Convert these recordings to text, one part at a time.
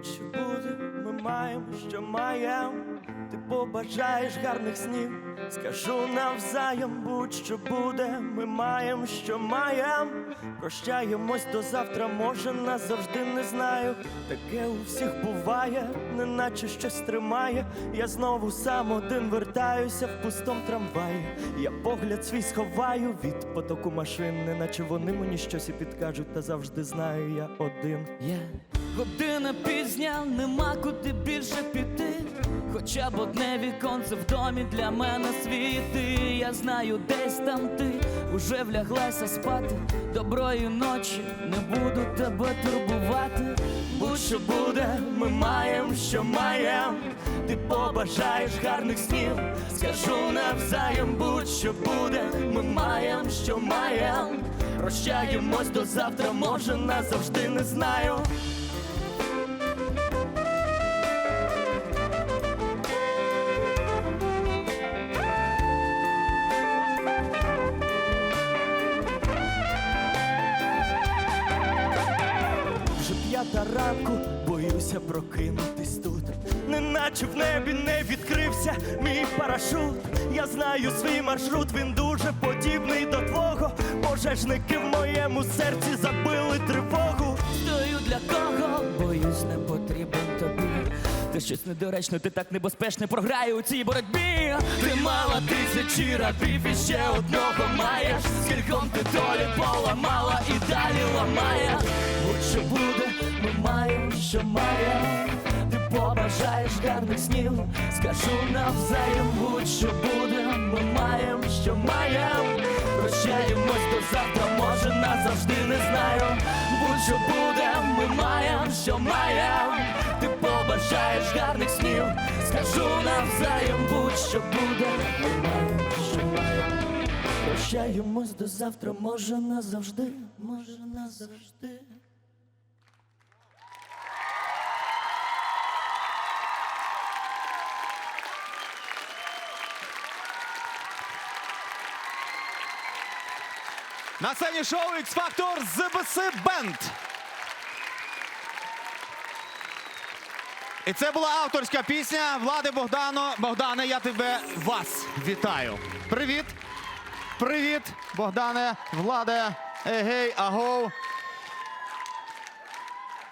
Будь-що буде, ми маємо, що маємо. Ти побажаєш гарних снів, скажу навзаєм, будь-що буде, ми маємо, що маємо. Прощаємось до завтра, може назавжди не знаю. Таке у всіх буває, неначе щось тримає. Я знову сам один вертаюся в пустом трамваї. Я погляд свій сховаю від потоку машин, неначе вони мені щось і підкажуть, та завжди знаю я один. Є година пізня, нема куди більше піти. Хоча б одне віконце в домі для мене світи. Я знаю, десь там ти уже вляглася спати. Доброї ночі, не буду тебе турбувати. Будь-що буде, ми маємо, що маємо. Ти побажаєш гарних снів, скажу навзаєм, будь-що буде, ми маємо, що маємо. Прощаємось до завтра, може назавжди не знаю. П'ята ранку, боюся прокинутись тут. Неначе в небі не відкрився мій парашут. Я знаю свій маршрут, він дуже подібний до твого. Пожежники в моєму серці забили тривогу. Стою для кого? Боюсь, не потрібен тобі. Ти щось недоречно, ти так небезпечно програю у цій боротьбі. Ти мала тисячі рабів і ще одного маєш. Скільком ти долі поламала і далі ламає. Будь-що буде, маємо, що маємо. Ти побажаєш гарних снів, скажу навзаєм, будь-що буде, ми маємо, що маємо. Прощаємось до завтра, може назавжди не знаю. Будь-що буде, ми маємо, що маємо. Ти побажаєш гарних снів, скажу навзаєм, будь-що буде, ми що маємо. Прощаємось до завтра, може назавжди, може назавжди. На сцені шоу X Factor ЗБС Бенд. І це була авторська пісня Влади Богдано. Богдане, я тебе вас вітаю. Привіт. Привіт, Богдане, Владе, егей, агоу.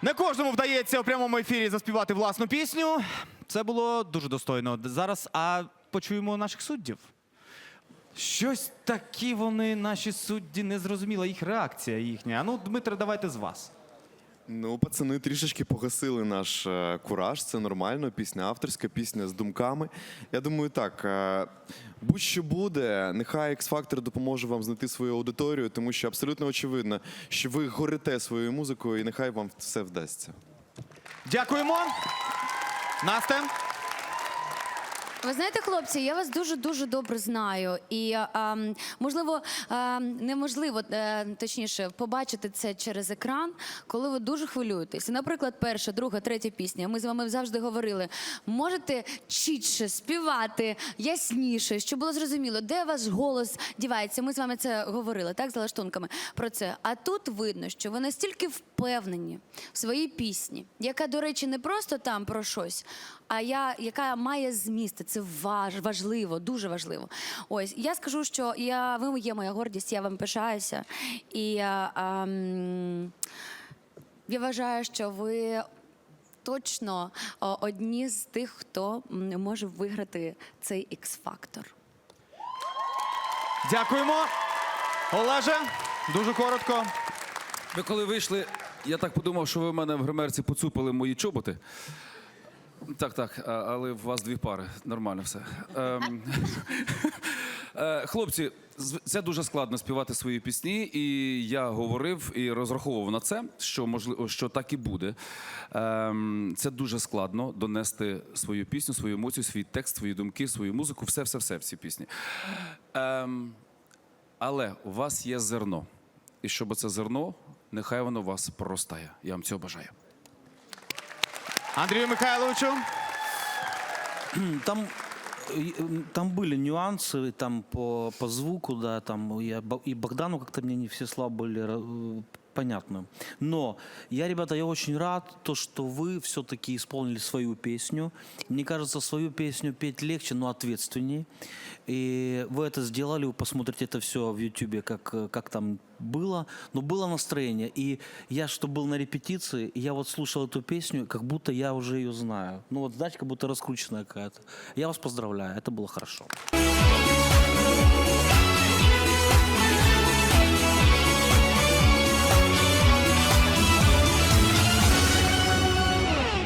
Не кожному вдається у прямому ефірі заспівати власну пісню. Це було дуже достойно. Зараз, а почуємо наших суддів. Щось такі вони, наші судді, не зрозуміла їх реакція їхня. А ну, Дмитре, давайте з вас. Ну, пацани трішечки погасили наш е, кураж. Це нормально. Пісня авторська, пісня з думками. Я думаю, так. е, будь-що буде, нехай X-Factor допоможе вам знайти свою аудиторію, тому що абсолютно очевидно, що ви горите своєю музикою, і нехай вам все вдасться. Дякуємо. Настя. Ви знаєте, хлопці, я вас дуже дуже добре знаю, і ем, можливо, ем, неможливо е, точніше побачити це через екран, коли ви дуже хвилюєтесь. Наприклад, перша, друга, третя пісня. Ми з вами завжди говорили. Можете чітше співати ясніше, щоб було зрозуміло, де ваш голос дівається. Ми з вами це говорили, так за лаштунками про це. А тут видно, що ви настільки впевнені в своїй пісні, яка, до речі, не просто там про щось, а я, яка має зміст. Це важ, важливо, дуже важливо. Ось я скажу, що я, ви є моя гордість, я вам пишаюся. І а, ам, я вважаю, що ви. Точно одні з тих, хто може виграти цей X-фактор. Дякуємо. Олеже, дуже коротко. Ви коли вийшли, я так подумав, що ви в мене в гримерці поцупили мої чоботи. Так, так, але в вас дві пари. Нормально все. Ем, е, Хлопці, це дуже складно співати свої пісні, і я говорив і розраховував на це, що можливо, що так і буде. Ем, Це дуже складно донести свою пісню, свою емоцію, свій текст, свої думки, свою музику, все, все, все в цій пісні. Ем, Але у вас є зерно. І щоб це зерно, нехай воно вас проростає. Я вам цього бажаю. Андрію Михайловичу. Там, э, м, там были нюансы там по, по звуку, да, там я, Бо- и Богдану как-то мне не все слова были понятную. Но я, ребята, я очень рад, то, что вы все-таки исполнили свою песню. Мне кажется, свою песню петь легче, но ответственнее. И вы это сделали, вы посмотрите это все в Ютубе, как, как там было. Но было настроение. И я, что был на репетиции, я вот слушал эту песню, как будто я уже ее знаю. Ну вот, знаете, как будто раскрученная какая-то. Я вас поздравляю, это было хорошо.